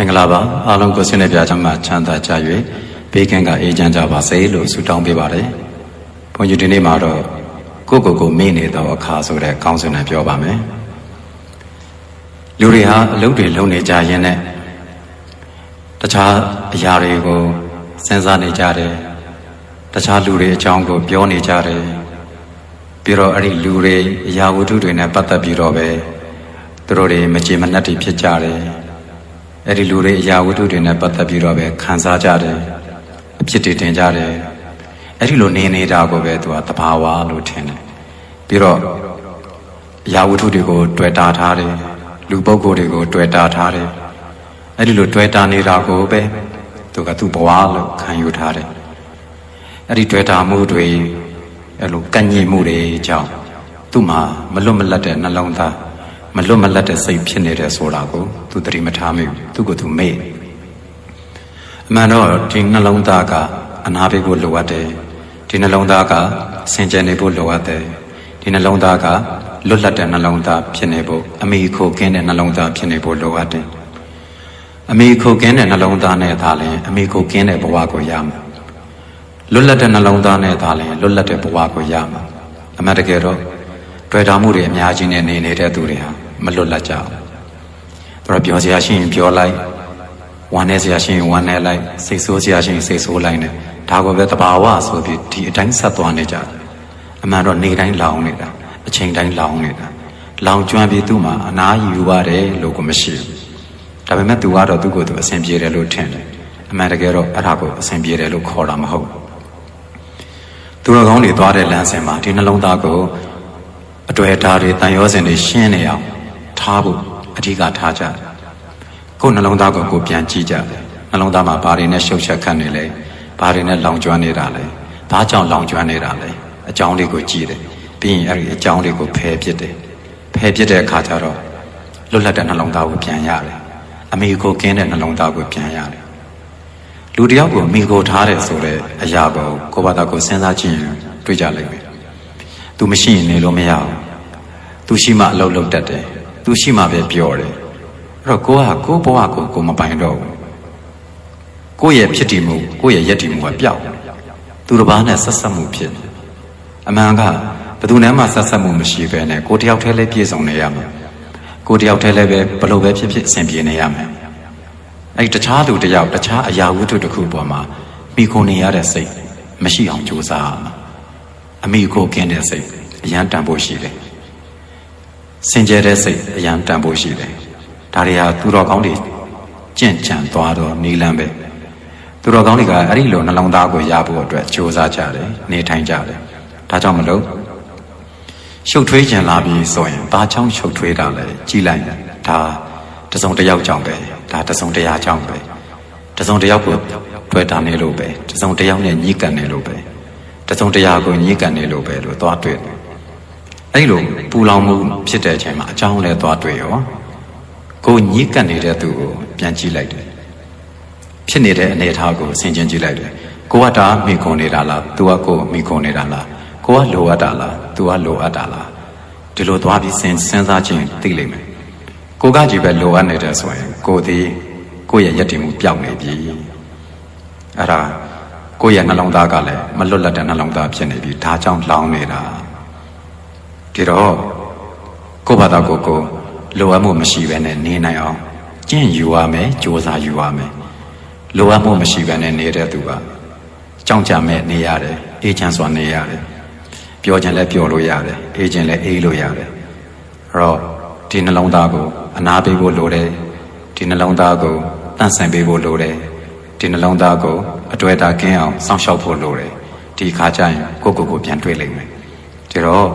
မင်္ဂလာပါအားလုံးကိုဆင်းရဲပြချမ်းမှာချမ်းသာကြ၍ဘေးကင်းကအေးချမ်းကြပါစေလို့ဆုတောင်းပေးပါတယ်ဘုန်းကြီးဒီနေ့မှာတော့ကိုယ့်ကိုယ်ကိုမေ့နေတော့အခါဆိုတဲ့ကောင်းစဉ်နဲ့ပြောပါမယ်လူတွေဟာအလုပ်တွေလုပ်နေကြရင်နဲ့တခြားအရာတွေကိုစဉ်းစားနေကြတယ်တခြားလူတွေအကြောင်းကိုပြောနေကြတယ်ပြီးတော့အဲ့ဒီလူတွေအရာဝတ္ထုတွေနဲ့ပတ်သက်ပြီးတော့ပဲသူတို့တွေမကြေမနက်တွေဖြစ်ကြတယ် အဲ့ဒီလူတွေအရာဝတ္ထုတွေနဲ့ပတ်သက်ပြီးတော့ပဲခံစားကြတယ်အဖြစ်တွေတင်ကြတယ်အဲ့ဒီလိုနေနေတာကိုပဲသူကတဘာဝလို့ထင်တယ်ပြီးတော့အရာဝတ္ထုတွေကိုတွေ့တာထားတယ်လူပုဂ္ဂိုလ်တွေကိုတွေ့တာထားတယ်အဲ့ဒီလိုတွေ့တာနေတာကိုပဲသူကသူ့ဘဝလို့ခံယူထားတယ်အဲ့ဒီတွေ့တာမှုတွေအဲ့လိုကန့်ညင်မှုတွေကြောင့်သူ့မှာမလွတ်မလပ်တဲ့နှလုံးသား မလွတ်မလပ်တဲ့စိတ်ဖြစ်နေတယ်ဆိုတာကိုသူသတိမထားမိဘူးသူ့ကိုသူမေ့အမှန်တော့ဒီနှလုံးသားကအနာပေးဖို့လိုအပ်တယ်ဒီနှလုံးသားကစင်ကြယ်နေဖို့လိုအပ်တယ်ဒီနှလုံးသားကလွတ်လပ်တဲ့နှလုံးသားဖြစ်နေဖို့အမိခိုကင်းတဲ့နှလုံးသားဖြစ်နေဖို့လိုအပ်တယ်အမိခိုကင်းတဲ့နှလုံးသားနဲ့သာလျှင်အမိခိုကင်းတဲ့ဘဝကိုရမှာလွတ်လပ်တဲ့နှလုံးသားနဲ့သာလျှင်လွတ်လပ်တဲ့ဘဝကိုရမှာအမှန်တကယ်တော့တွေ့တာမှုတွေအများကြီးနဲ့နေနေတဲ့သူတွေဟာ မလွတ်လပ်ကြဘူး။သူတို့ပြောစရာရှိရင်ပြောလိုက်ဝမ်းနေစရာရှိရင်ဝမ်းနေလိုက်စိတ်ဆိုးစရာရှိရင်စိတ်ဆိုးလိုက်နဲ့ဒါကိုပဲတဘာဝဆိုပြီးဒီအတိုင်းဆက်သွားနေကြတယ်။အမှန်တော့နေတိုင်းလောင်နေတာအချိန်တိုင်းလောင်နေတာလောင်ကျွမ်းပြီးသူ့မှာအနာယူပါတယ်လို့ကိုမရှိဘူး။ဒါပေမဲ့သူကတော့သူ့ကိုယ်သူအဆင်ပြေတယ်လို့ထင်တယ်။အမှန်တကယ်တော့အဲ့ဒါကိုအဆင်ပြေတယ်လို့ခေါ်တာမဟုတ်ဘူး။သူတော်ကောင်းတွေသွားတဲ့လမ်းစဉ်မှာဒီနှလုံးသားကိုအတွေ့အတာတွေတန်ရောစင်တွေရှင်းနေအောင် ထားဖို့အဓိကထားကြတယ်ကိုယ်နှလုံးသားကိုကိုပြန်ကြည့်ကြတယ်နှလုံးသားမှာဘာတွေနဲ့ရှုပ်ချက်ခတ်နေလဲဘာတွေနဲ့လောင်ကျွမ်းနေတာလဲဘာကြောင့်လောင်ကျွမ်းနေတာလဲအကြောင်းလေးကိုကြည့်တယ်ပြီးရင်အဲ့ဒီအကြောင်းလေးကိုဖယ်ပစ်တယ်ဖယ်ပစ်တဲ့အခါကျတော့လွတ်လပ်တဲ့နှလုံးသားကိုပြန်ရတယ်အမိကိုကင်းတဲ့နှလုံးသားကိုပြန်ရတယ်လူတယောက်ကိုမိကိုထားတယ်ဆိုတဲ့အရာကိုကိုယ့်ဘာသာကိုစဉ်းစားကြည့်ရင်တွေ့ကြလိမ့်မယ်။ तू မရှိရင်နေလို့မရဘူး။ तू ရှိမှအလုပ်လုပ်တတ်တယ်။ तू ရှိမှပဲပြောတယ်။အဲ့တော့ကိုကကိုဘဝကိုကိုမပိုင်တော့ဘူး။ကိုယ့်ရဲ့ဖြစ်တည်မှုကိုယ့်ရဲ့ယက်တည်မှုကပျောက်။သူတစ်ပါးနဲ့ဆက်ဆက်မှုဖြစ်တယ်။အမှန်ကဘယ်သူနဲ့မှဆက်ဆက်မှုမရှိဘဲနဲ့ကိုတယောက်တည်းလည်းပြည့်စုံနေရမှာ။ကိုတယောက်တည်းလည်းပဲဘလို့ပဲဖြစ်ဖြစ်အဆင်ပြေနေရမယ်။အဲ့တခြားသူတယောက်တခြားအရာဝတ္ထုတစ်ခုပေါ်မှာမိခုနေရတဲ့စိတ်မရှိအောင်ကြိုးစားရမှာ။အမိကိုကင်းတဲ့စိတ်အရန်တန်ဖို့ရှိတယ်။ စင်ကြယ်တဲ့စိတ်အရန်တန်ဖို့ရှိတယ်။ဒါတွေဟာသူတော်ကောင်းတွေကြင့်ကြံသွားတော့နီလန်းပဲ။သူတော်ကောင်းတွေကအဲ့ဒီလိုနှလုံးသားကိုရဖို့အတွက်ကြိုးစားကြတယ်၊နေထိုင်ကြတယ်။ဒါကြောင့်မလို့ရှုပ်ထွေးကြံလာပြီဆိုရင်ဘာကြောင့်ရှုပ်ထွေးတာလဲကြည်လိုက်ဒါတစုံတစ်ယောက်ကြောင့်ပဲဒါတစုံတရားကြောင့်ပဲတစုံတစ်ယောက်ကိုတွေ့တာနေလို့ပဲတစုံတစ်ယောက်နဲ့ညှိကန်နေလို့ပဲတစုံတရားကိုညှိကန်နေလို့ပဲလို့သွားတွေ့တယ် အဲ့လိုပူလောင်မှုဖြစ်တဲ့အချိန်မှာအကြောင်းလဲသွားတွေ့ရောကိုညှိကန်နေတဲ့သူကိုပြန်ကြည့်လိုက်တယ်ဖြစ်နေတဲ့အနေအထားကိုဆင်ခြင်ကြည့်လိုက်တယ်ကိုကဒါမိခုံနေတာလားသူကကိုမိခုံနေတာလားကိုကလိုအပ်တာလားသူကလိုအပ်တာလားဒီလိုသွားပြီးစဉ်စဉ်းစားခြင်းသိလိမ့်မယ်ကိုကကြည့်ပဲလိုအပ်နေတယ်ဆိုရင်ကိုဒီကိုရဲ့ယက်တည်မှုပျောက်နေပြီအဲ့ဒါကိုယ့်ရဲ့နှလုံးသားကလည်းမလွတ်လပ်တဲ့နှလုံးသားဖြစ်နေပြီဒါကြောင့်လောင်နေတာ ဒီတော့ကိုယ့်ဘာသာကိုကိုလိုအပ်မှုမရှိဘဲနဲ့နေနိုင်အောင်ကျင့်ယူရမယ်ကြိုးစားယူရမယ်လိုအပ်မှုမရှိဘဲနဲ့နေတဲ့သူကကြောင်ကြမဲ့နေရတယ်အေးချမ်းစွာနေရတယ်ပြောခြင်းလည်းပြောလို့ရတယ်အေးခြင်းလည်းအေးလို့ရတယ်အဲ့တော့ဒီနှလုံးသားကိုအနာပေးဖို့လိုတယ်ဒီနှလုံးသားကိုတန့်ဆိုင်ပေးဖို့လိုတယ်ဒီနှလုံးသားကိုအတွေ့အတာကင်းအောင်စောင့်ရှောက်ဖို့လိုတယ်ဒီခါကျရင်ကိုကိုကိုပြန်တွေ့လိမ့်မယ်ဒီတော့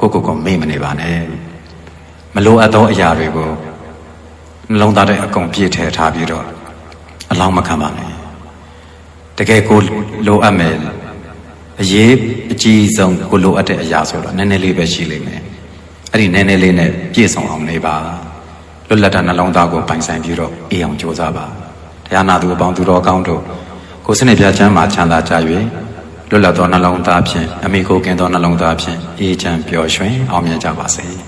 ကိုကိုကိုမေ့မနေပါနဲ့မလိုအပ်သောအရာတွေကိုနှလုံးသားတဲ့အကုန်ပြည့်ထည့်ထားပြီးတော့အလောင်းမခံပါနဲ့တကယ်ကိုလိုအပ်မယ်အရေးအကြီးဆုံးကိုလိုအပ်တဲ့အရာဆိုတော့နည်းနည်းလေးပဲရှိလိမ့်မယ်အဲ့ဒီနည်းနည်းလေးနဲ့ပြည့်စုံအောင်နေပါလွတ်လပ်တဲ့နှလုံးသားကိုပိုင်ဆိုင်ပြီးတော့အေးအောင်ကြိုးစားပါတရားနာသူအပေါင်းသူတော်ကောင်းတို့ကိုစနစ်ပြချမ်းမှာချမ်းသာကြ၍ လွတ်လပ်သောနှလုံးသားဖြင့်အမိကိုကင်းသောနှလုံးသားဖြင့်အေးချမ်းပျော်ရွှင်အောင်မြင်ကြပါစေ။